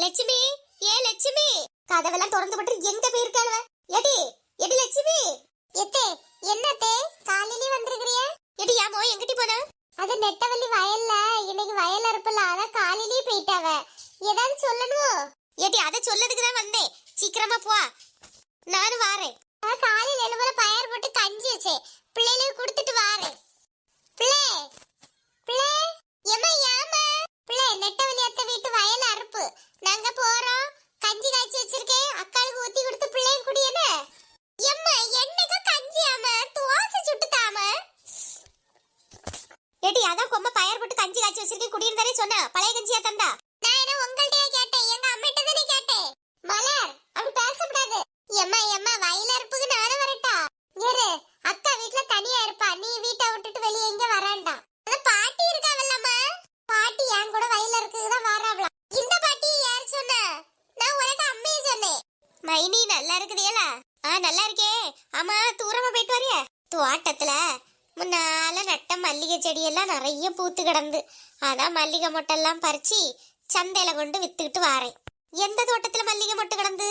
லட்சுமி ஏ லட்சுமி கதவெல்லாம் திறந்து விட்டு எங்க போயிருக்காளுவ? Eddy eddy Lakshmi. எத்தே என்னத்தே காலையிலே வந்திருக்கிறிய? எடி யாமோ எங்கிட்டி போன? அது நெட்டவள்ளி வயல்ல இன்னைக்கு வயல் இருப்பல அதான் காலையிலே போயிட்டாவ. ஏதாவது சொல்லணுமோ? எடி அதை சொல்லதுக்கு தான் வந்தேன். சீக்கிரமா போ. நானும் வாரேன். காலையில எழுபல பயர் போட்டு கஞ்சி வச்சேன். பிள்ளைகளுக்கு கொடுத்துட்டு வாரேன் பிள்ளை பிள்ளை எம்மா ஏமா பிள்ளை நெட்டவள்ளி அத்தை வீட்டு வயல் அறுப்பு நாங்க போறோம் கஞ்சி காய்ச்சி வச்சிருக்கேன் அக்காளுக்கு ஊத்தி கொடுத்து பிள்ளையும் குடியன எம்மா என்னைக்கு கஞ்சி ஆம தோசை சுட்டு தாம ஏடி அதான் கொம்ப பயர் போட்டு கஞ்சி காய்ச்சி வச்சிருக்கேன். குடின்னு சொன்ன பழைய கஞ்சியா தந்தா? நான் என்ன உங்கள்கிட்டயே கேட்டேன். எங்க அம்மிட்ட தானே கேட்டேன். மலர் அப்படி பேசக்கூடாது எம்மா எம்மா வயல இருப்புக்கு நானும் வரட்டா? ஏறு அக்கா வீட்ல தனியா இருப்பா. நீ வீட்டை விட்டுட்டு வெளியே எங்க வராண்டா? அந்த பாட்டி இருக்காவல்லம்மா. பாட்டி என் கூட வயல்ல தான் வராவலாம் இந்த பாட்டி யார் சொன்ன? நான் உனக்கு அம்மையே சொன்னேன். மைனி நல்லா இருக்குதேலா ஆ நல்லா இருக்கே. ஆமா தூரமா போயிட்டு வரியா தோட்டத்துல முன்னால நட்ட மல்லிகை செடியெல்லாம் நிறைய பூத்து கிடந்து. அதான் மல்லிகை மொட்டெல்லாம் பறிச்சு சந்தையில கொண்டு வித்துக்கிட்டு வாரேன். எந்த தோட்டத்துல மல்லிகை மொட்டு கிடந்து?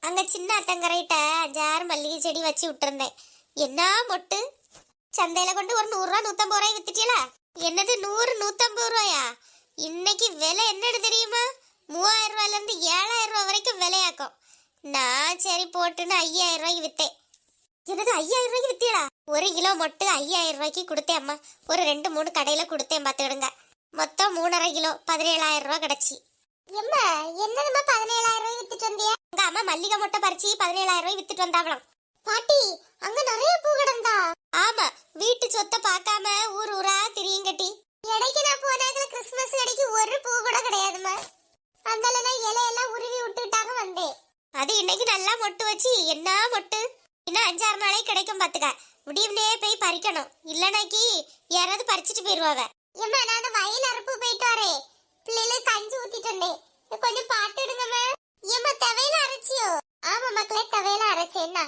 அங்க சின்ன அத்தங்கரைட்ட அஞ்சாறு மல்லிகை செடி வச்சு விட்டுருந்தேன். என்ன மொட்டு? சந்தையில கொண்டு ஒரு நூறு ரூபா நூத்தம்பது ரூபாய் வித்துட்டீங்களா என்னது நூறு நூத்தம்பது ரூபாயா? இன்னைக்கு விலை என்னன்னு தெரியுமா? மூவாயிரம் ரூபாயில இருந்து ஏழாயிரம் ரூபாய் வரைக்கும் விலையாக்கும். நான் சரி போட்டுன்னு ஐயாயிரம் ரூபாய்க்கு வித்தேன். என்னது ஐயாயிரம் ரூபாய்க்கு வித்தீங்களா? ஒரு கிலோ மொட்டு ஐயாயிரம் ரூபாய்க்கு கொடுத்தேன் அம்மா. ஒரு ரெண்டு மூணு கடையில கொடுத்தேன் பார்த்துக்கிடுங்க. மொத்தம் மூணரை கிலோ பதினேழாயிரம் ரூபாய் கிடைச்சி. எம்மா என்னதுமா பதினேழாயிரம் ரூபாய் வித்துட்டு வந்தியா? உங்க அம்மா மல்லிகை மொட்டை பறிச்சு பதினேழாயிரம் ரூபாய் வித்துட்டு வந்தாவலாம் பாட்டி அங்க நிறைய பூ கிடந்தா? ஆமா வீட்டு சொத்தை பார்க்காம ஊர் ஊரா திரியும் கட்டி. இடைக்கு நான் போனாக்கல கிறிஸ்மஸ் இடைக்கு ஒரு பூ கூட கிடையாதுமா அதனால தான் இலையெல்லாம் உருவி விட்டுட்டாக வந்தேன். அது இன்னைக்கு நல்லா மொட்டு வச்சு என்ன மொட்டு? இன்னும் அஞ்சாறு நாளைக்கு கிடைக்கும் பாத்துக்க. விடியவனே போய் பறிக்கணும். இல்லனாக்கி யாராவது பறிச்சுட்டு போயிருவாவ. ஏம்மா நான் வயல் அறுப்பு போயிட்டு வரேன். பிள்ளைகளுக்கு கஞ்சி ஊத்திட்டு வந்தேன். கொஞ்சம் பாத்துடுங்கம்மா ஏம்மா தவையில அரைச்சியோ? ஆமா மக்களே தவையில அரைச்சேன்னா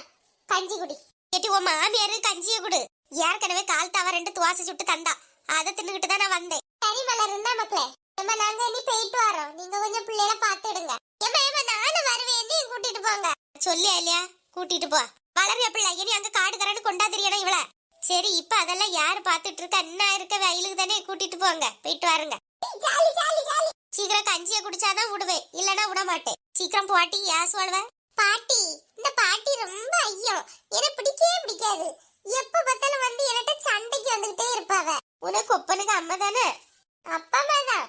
கஞ்சி குடி. கேட்டி உன் மாமியாரு கஞ்சியை குடு. ஏற்கனவே கால் தவ ரெண்டு துவாசை சுட்டு தந்தா. அதை தின்னுகிட்டு தான் நான் வந்தேன். சரி மலர் இருந்தா மக்களே. ஏம்மா நாங்க இனி போயிட்டு வரோம். நீங்க கொஞ்சம் பிள்ளைகளை பாத்துடுங்க ஏம்மா ஏம்மா நானும் வருவேன். கூட்டிட்டு போங்க. சொல்லியா இல்லையா? கூட்டிட்டு போ. வளரிய பிள்ளை. இனி அங்க காடு தரன்னு கொண்டா தெரியணும் இவள. சரி இப்ப அதெல்லாம் யாரு பாத்துட்டு இருக்க அண்ணா இருக்க வயலுக்கு தானே கூட்டிட்டு போங்க போயிட்டு வாருங்க. சீக்கிரம் கஞ்சியை குடிச்சாதான் விடுவேன். இல்லனா விட மாட்டேன். சீக்கிரம் பாட்டி யாஸ் வாழ்வ பாட்டி இந்த பாட்டி ரொம்ப ஐயோ எனக்கு பிடிக்கவே பிடிக்காது. எப்ப பார்த்தாலும் வந்து என்கிட்ட சண்டைக்கு வந்துகிட்டே இருப்பாவ. உனக்கு ஒப்பனுக்கு அம்மா தானே? அப்பா தான்.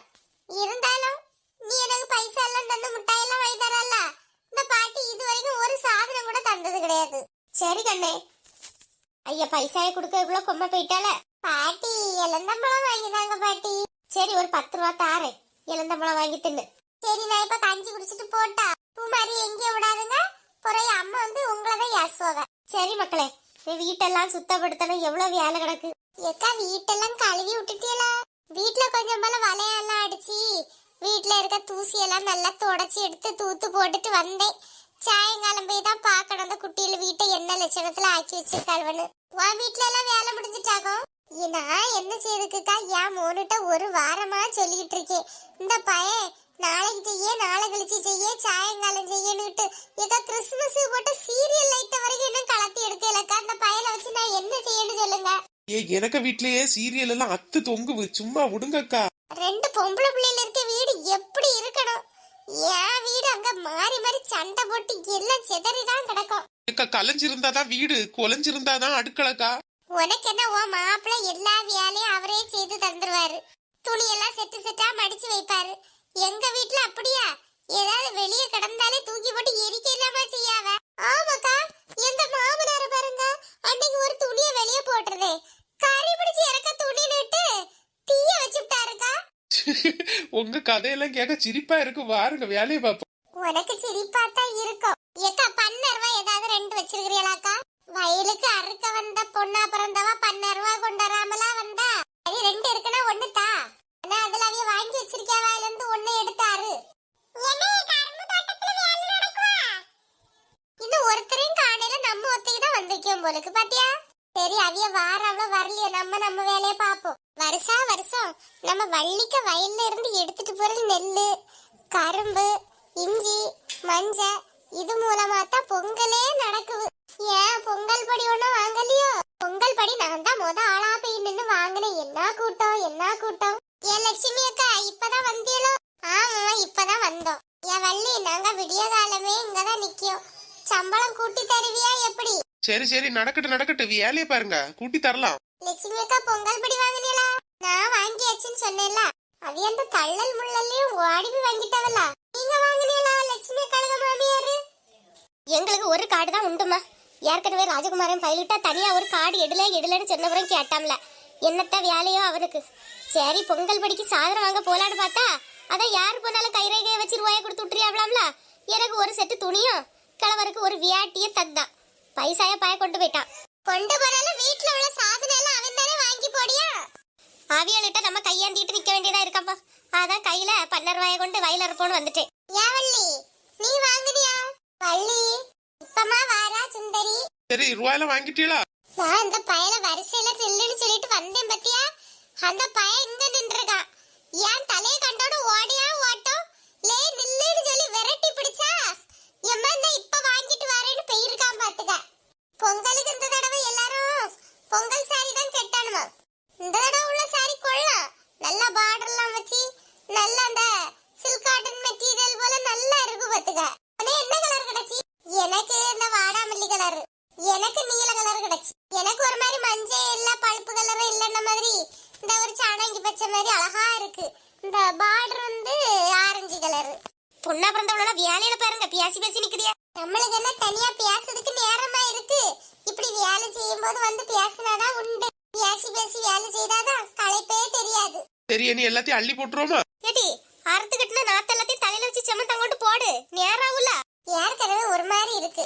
இருந்தாலும் நீ எனக்கு பைசா எல்லாம் தந்து மிட்டாய் எல்லாம் வாங்கி தரல. இந்த பாட்டி இது வரைக்கும் ஒரு சாதனம் கூட தந்தது கிடையாது. சரி கண்ணே. ஐயா பைசாயை கொடுக்க இவ்வளவு கொம்ப போயிட்டால பாட்டி இளந்தம்பழம் வாங்கினாங்க பாட்டி. சரி ஒரு பத்து ரூபா தாரேன். இளந்தம்பழம் வாங்கி தின்னு. சரி நான் இப்ப கஞ்சி குடிச்சிட்டு போட்டா. பூமாரி எங்கே விடாதுங்க. புறைய அம்மா வந்து உங்களை தான் யாசுவாங்க சரி மக்களே வீட்டெல்லாம் சுத்தப்படுத்தணும். எவ்வளவு வேலை கிடக்கு. எக்கா வீட்டெல்லாம் கழுவி விட்டுட்டீங்களா வீட்டில் கொஞ்சம் போல வலையெல்லாம் அடிச்சு வீட்ல இருக்க தூசி எல்லாம் நல்லா தொடச்சி எடுத்து தூத்து போட்டுட்டு வந்தேன். சாயங்காலம் போய் தான் பார்க்கணும். அந்த குட்டியில வீட்டை என்ன லட்சணத்துல ஆக்கி வச்சிருக்காள்வனு உன் வீட்ல எல்லாம் வேலை முடிஞ்சிட்டாகும் நான் என்ன செய்யுதுக்குக்கா என் மோனுட்ட ஒரு வாரமா சொல்லிட்டு இருக்கேன். இந்த பையன் நாளைக்கு செய்ய நாளை கழிச்சு செய்ய சாயங்காலம் செய்யணுட்டு ஏதோ கிறிஸ்துமஸ் போட்ட சீரியல் லைட்ட வரைக்கும் இன்னும் கலத்தி எடுக்கலக்கா? அந்த பையனை வச்சு நான் என்ன செய்யணும் சொல்லுங்க. ஏ எனக்கு வீட்லயே சீரியல் எல்லாம் அத்து தொங்குது. சும்மா விடுங்கக்கா. ரெண்டு பொம்பளை பிள்ளைல இருக்க வீடு எப்படி இருக்கணும்? என் வீடு அங்க மாறி மாறி சண்டை போட்டு எல்லாம் சிதறிதான் கிடக்கும். ஏக்கா கலைஞ்சிருந்தாதான் வீடு? குலைஞ்சிருந்தாதான் அடுக்கலக்கா உனக்கு என்ன உன் மாப்பிள்ளை எல்லா வேலையும் அவரே செய்து தந்துருவாரு. துணியெல்லாம் செட்டு செட்டா மடிச்சு வைப்பாரு. எங்க வீட்ல அப்படியா? ஏதாவது வெளியே கிடந்தாலே தூக்கி போட்டு எரிக்க இல்லாம செய்யாவ ஆமாக்கா எங்க மாமனார பாருங்க அன்னைக்கு ஒரு துணியை வெளியே உங்க கதையெல்லாம் கேட்க சிரிப்பா இருக்கும். வாருங்க வேலையை பார்ப்போம். உனக்கு சிரிப்பா தான் இருக்கும். ஏக்கா பன்னருவா ஏதாவது ரெண்டு வச்சிருக்கிறீங்களாக்கா? வயலுக்கு அறுக்க வந்த பொண்ணா பிறந்தவா பன்னருவா கொண்டராமலா வந்தா? அது ரெண்டு இருக்குன்னா ஒண்ணு தா. ஆனா அதுல அவிய வாங்கி வச்சிருக்கா வாயில இருந்து ஒண்ணு எடுத்தாரு இன்னும் ஒருத்தரையும் காணையில நம்ம ஒத்தைக்கு தான் வந்திருக்கோம் போலுக்கு. பாத்தியா? சரி அவிய வாராவளோ வரலையோ நம்ம நம்ம வேலையை பார்ப்போம். வருஷா வருஷம் நம்ம வள்ளிக்க வயல்ல இருந்து எடுத்துட்டு போற நெல் கரும்பு இஞ்சி மஞ்சள் இது மூலமா தான் பொங்கலே நடக்குது. ஏன் பொங்கல் படி ஒண்ணும் வாங்கலையோ? பொங்கல் படி நான் தான் முத ஆளா போய் நின்று வாங்கினேன். என்ன கூட்டம் என்ன கூட்டம்? ஏன் லட்சுமி அக்கா இப்பதான் வந்தியலோ ஆமா இப்பதான் வந்தோம். என் வள்ளி நாங்க விடிய காலமே இங்கதான் நிக்கோம். சம்பளம் கூட்டி தருவியா எப்படி? சரி சரி நடக்கட்டும் நடக்கட்டும். வேலையை பாருங்க. கூட்டி தரலாம். லட்சுமி அக்கா பொங்கல் படி வாங்கினீங்களா? நான் வாங்கியாச்சுன்னு சொன்னேன்ல. அது அந்த தள்ளல் முள்ளல்லையும் ஓடி போய் வாங்கிட்டவல்ல. நீங்க வாங்கினீங்களா லட்சுமி அக்காளுக மாமியாரு? எங்களுக்கு ஒரு கார்டு தான் உண்டுமா ஏற்கனவே ராஜகுமாரன் பயிலிட்டா தனியா ஒரு காடு எடுல எடுலன்னு சொன்னபுறம் கேட்டாம்ல. என்னத்த வேலையோ அவனுக்கு. சரி பொங்கல் படிக்கு சாதனம் வாங்க போலான்னு பார்த்தா அதான் யார் போனாலும் கைரேகையை வச்சு ரூபாயை கொடுத்து விட்டுறியாவலாம்ல எனக்கு ஒரு செட்டு துணியும் கிழவருக்கு ஒரு வியாட்டியும் தந்தான் பைசாய பாய கொண்டு போயிட்டான். கொண்டு போனாலும் வீட்ல உள்ள சாதனம் எல்லாம் அவன் தானே வாங்கி போடியா? ஆவியாளிட்ட நம்ம கையாந்திட்டு நிக்க வேண்டியதா இருக்கப்பா. அதான் கையில பன்னர் வாய கொண்டு வயல இருப்போன்னு வந்துட்டேன். ஏவல்லி நீ வாங்குனியா? வள்ளி இப்பமா வாரா சுந்தரி. சரி ரூபாயெல்லாம் வாங்கிட்டீங்களா நான் இந்த பயல வரிசையில நில்லுன்னு சொல்லிட்டு வந்தேன் பத்தியா? அந்த பையன் இங்க நின்றுருக்கான். ஏன் தலையை கண்டோட ஓடியா? எம்மா நான் இப்ப வாங்கிட்டு வரேன்னு போயிருக்கான் பாத்துக்க. பொங்கலுக்கு இந்த தடவை எல்லாரும் பொங்கல் சாரி தான் கெட்ட இந்த தடவை உள்ள சாரி கொள்ளலாம் நல்லா பார்டர்லாம் வச்சு நல்ல அந்த சில்க் காட்டன் மெட்டீரியல் போல நல்லா இருக்கு பாத்துக்க ஆனா என்ன கலர் கிடைச்சி எனக்கு இந்த வாடாமல்லி கலர் எனக்கு நீல கலர் கிடைச்சு எனக்கு ஒரு மாதிரி மஞ்சள் இல்ல பழுப்பு கலரும் இல்லைன்ன மாதிரி இந்த ஒரு சாணங்கி பச்சை மாதிரி அழகா இருக்கு இந்த பார்டர் வந்து ஆரஞ்சு கலர் பொண்ணா பிறந்தவளோட வேலையில பாருங்க பேசி பேசி நிக்கிறியா நம்மளுக்கு என்ன தனியா பேசுறதுக்கு நேரமா இருக்கு? இப்படி வேலை செய்யும் போது வந்து பேசினாதான் உண்டு. பேசி பேசி வேலை செய்தாதான் களைப்பே தெரியாது. சரி நீ எல்லாத்தையும் அள்ளி போட்டுருவோமா? ஏடி அறுத்து கட்டின நாத்து எல்லாத்தையும் தலையில வச்சு செம தங்கோட்டு போடு. நேராவுல ஏற்கனவே ஒரு மாதிரி இருக்கு.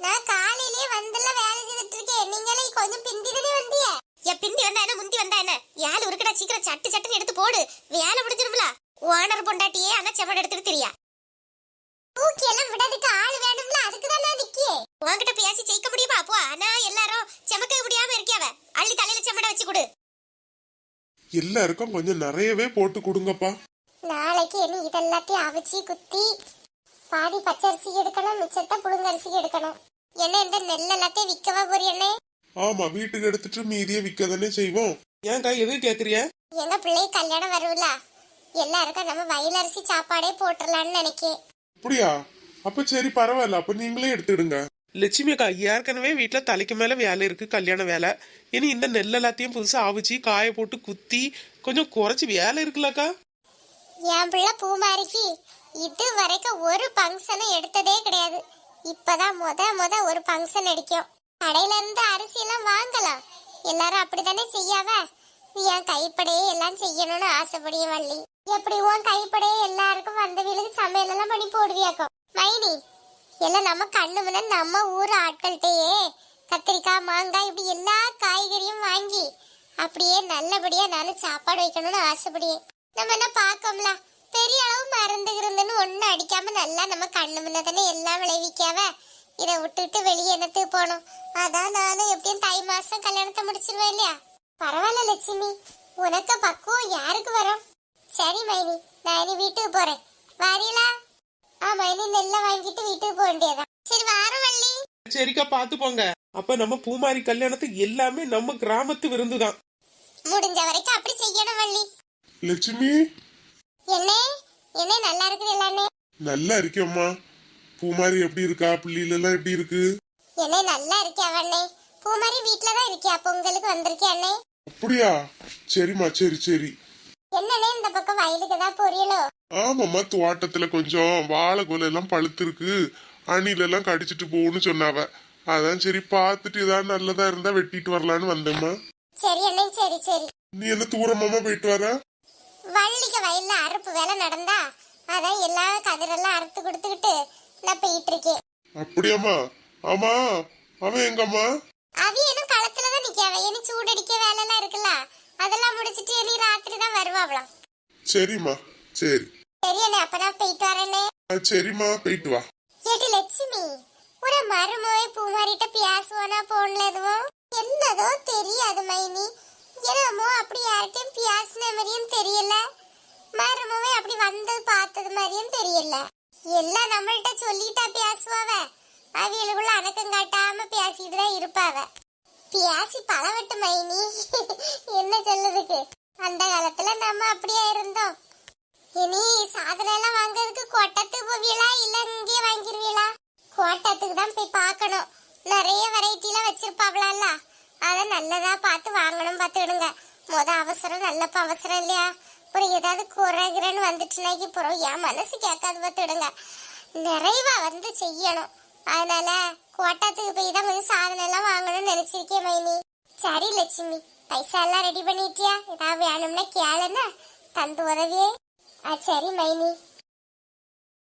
நான் காலையிலேயே வந்துல வேலை செய்துட்டு இருக்கேன். நீங்களே கொஞ்சம் பிந்தி தானே வந்திய. என் பிந்தி வந்தா என்ன முந்தி வந்தா என்ன? ஏழு இருக்குடா சீக்கிரம் சட்டு சட்டுன்னு எடுத்து போடு. வேலை முடிஞ்சிரும்ல. ஓனர் பொண்டாட்டியே ஆனா செமட் எடுத்துட்டு தெரியா. தூக்கி எல்லாம் விடதுக்கு ஆள் வேணும்ல அதுக்கு தான் நான் நிக்கியே. உன்கிட்ட பேசி ஜெயிக்க முடியுமா? அப்போ ஆனா எல்லாரும் செமக்க முடியாம இருக்கியாவ? அள்ளி தலையில செம்மட வச்சு கொடு. எல்லாருக்கும் கொஞ்சம் நிறையவே போட்டு கொடுங்கப்பா. நாளைக்கு என்ன இதெல்லாத்தையும் அவிச்சு குத்தி பாதி பச்சரிசி எடுக்கணும் மிச்சத்தை புழுங்கரிசி எடுக்கணும். என்ன இந்த நெல் எல்லாத்தையும் விற்கவா போறீ என்ன ஆமா வீட்டுக்கு எடுத்துட்டு மீதியை விற்க தானே செய்வோம். ஏன்க்கா எதுவும் கேக்குறிய எங்க பிள்ளை கல்யாணம் வரும்ல எல்லாருக்கும் நம்ம வயல் அரிசி சாப்பாடே போட்டுடலாம்னு நினைக்கேன். அப்படியா? அப்ப சரி பரவாயில்ல. அப்ப நீங்களே எடுத்துடுங்க. லட்சுமி அக்கா ஏற்கனவே வீட்டுல தலைக்கு மேல வேலை இருக்கு கல்யாண வேலை. இனி இந்த நெல் எல்லாத்தையும் புதுசா அவிச்சு காய போட்டு குத்தி கொஞ்சம் குறைச்சு வேலை இருக்குல்லக்கா என் பிள்ளை பூமாரிக்கு இது வரைக்கும் ஒரு ஃபங்க்ஷனும் எடுத்ததே கிடையாது. இப்பதான் முத முத ஒரு ஃபங்க்ஷன் அடிக்கும். கடையில இருந்து அரிசி எல்லாம் வாங்கலாம். எல்லாரும் அப்படித்தானே செய்யாவ? என் கைப்படையே எல்லாம் செய்யணும்னு ஆசைப்படிய வள்ளி? எப்படி உன் கைப்படையே எல்லாருக்கும் வந்த வீட்டுக்கு சமையல் எல்லாம் பண்ணி போடுவியாக்கும்? மைனி எல்லாம் நம்ம கண்ணு முன்ன நம்ம ஊர் ஆட்கள்கிட்டயே கத்திரிக்காய் மாங்காய் இப்படி எல்லா காய்கறியும் வாங்கி அப்படியே நல்லபடியா நானும் சாப்பாடு வைக்கணும்னு ஆசைப்படியே நம்ம என்ன பார்க்கோம்ல? பெரிய அளவு மருந்து இருந்துன்னு ஒன்றும் அடிக்காம நல்லா நம்ம கண்ணு முன்ன தானே எல்லாம் விளைவிக்காவ? இதை விட்டுட்டு வெளியே என்னத்துக்கு போகணும்? அதான் நானும் எப்படியும் தை மாசம் கல்யாணத்தை முடிச்சிருவேன் இல்லையா? பரவாயில்ல லட்சுமி. உனக்கு பக்குவம் யாருக்கு வரும்? சரி மைனி. நான் இனி வீட்டுக்கு போறேன். வரீங்களா ஆ மைனி நெல்லை வாங்கிட்டு வீட்டுக்கு போக வேண்டியதான் சரி வாரம் வள்ளி சரிக்கா பாத்து போங்க. அப்ப நம்ம பூமாரி கல்யாணத்துக்கு எல்லாமே நம்ம கிராமத்து விருந்துதான். முடிஞ்ச வரைக்கும் அப்படி செய்யணும் வள்ளி லட்சுமி? என்ன? என்ன நல்லா இருக்குது எல்லாமே? நல்லா இருக்கேம்மா பூமாரி எப்படி இருக்கா? பிள்ளைகள் எல்லாம் எப்படி இருக்கு? என்ன நல்லா இருக்கே அவண்ணே பூமாரி வீட்ல தான் இருக்கியா பொங்கலுக்கு வந்திருக்கே அண்ணே? அப்படியா? சரிம்மா சரி சரி. என்னண்ணே இந்த பக்கம் வயலுக்கு தான் பொரியலோ? ஆமாம்மா தோட்டத்துல கொஞ்சம் வாழைக்கோல் எல்லாம் பழுத்திருக்கு. அணில எல்லாம் கடிச்சிட்டு போகும்னு சொன்னாவ. அதான் சரி பார்த்துட்டு ஏதாவது நல்லதா இருந்தா வெட்டிட்டு வரலான்னு வந்தேம்மா. சரி அண்ணே சரி சரி. நீ என்ன தூரமாமா போயிட்டு வர? வள்ளிக்கு வயல்ல அறுப்பு வேலை நடந்தா அதான் எல்லா கதிரெல்லாம் அறுத்து கொடுத்துக்கிட்டு நான் போயிட்டு இருக்கேன் அப்படியாம்மா? ஆமா அவன் எங்கம்மா? அவியனும் களத்துல தான் நிக்காவ. இனி சூடடிக்க வேலை எல்லாம் இருக்குல்ல? அதெல்லாம் முடிச்சிட்டு இனி ராத்திரி தான் வருவாங்களாம் சரிம்மா சரி. சரி அண்ணே அப்ப நான் போயிட்டு வரேனே ஆ, சரிம்மா போயிட்டு வா. ஏடி லட்சுமி ஒரு மருமோய் பூமாரிட்ட பேசுவானா போன்ல எதுவும் என்னதோ தெரியாது மைனி. என்னமோ அப்படி யார்கிட்டயும் பேசின மாதிரியும் தெரியல. மருமவே அப்படி வந்தது பார்த்தது மாதிரியும் தெரியல. எல்லாம் நம்மள்ட்ட சொல்லிட்டா பேசுவாவ. அவியலுக்குள்ள அடக்கம் காட்டாம பேசிட்டு தான் இருப்பாவ. பியாசி பழவட்டு மைனி. என்ன சொல்லுதுக்கு அந்த காலத்துல நம்ம அப்படியே இருந்தோம். இனி சாதனை எல்லாம் வாங்குறதுக்கு கோட்டத்துக்கு போவீங்களா இல்ல இங்கே வாங்கிருவீங்களா கோட்டத்துக்கு தான் போய் பார்க்கணும். நிறைய வெரைட்டிலாம் வச்சிருப்பாவளால அதை நல்லதா பார்த்து வாங்கணும் பார்த்துடுங்க முத அவசரம் நல்லப்ப அவசரம் இல்லையா? அப்புறம் ஏதாவது குறைகிறன்னு வந்துட்டுனாக்கி அப்புறம் என் மனசு கேட்காது பார்த்துடுங்க நிறைவா வந்து செய்யணும். அதனால கோட்டத்துக்கு போய் தான் கொஞ்சம் சாதனை எல்லாம் வாங்கணும்னு நினைச்சிருக்கேன் மைனி. சரி லட்சுமி. பைசா எல்லாம் ரெடி பண்ணிட்டியா? ஏதாவது வேணும்னா கேளுன்னா தந்து உதவியே. ஆ சரி மைனி.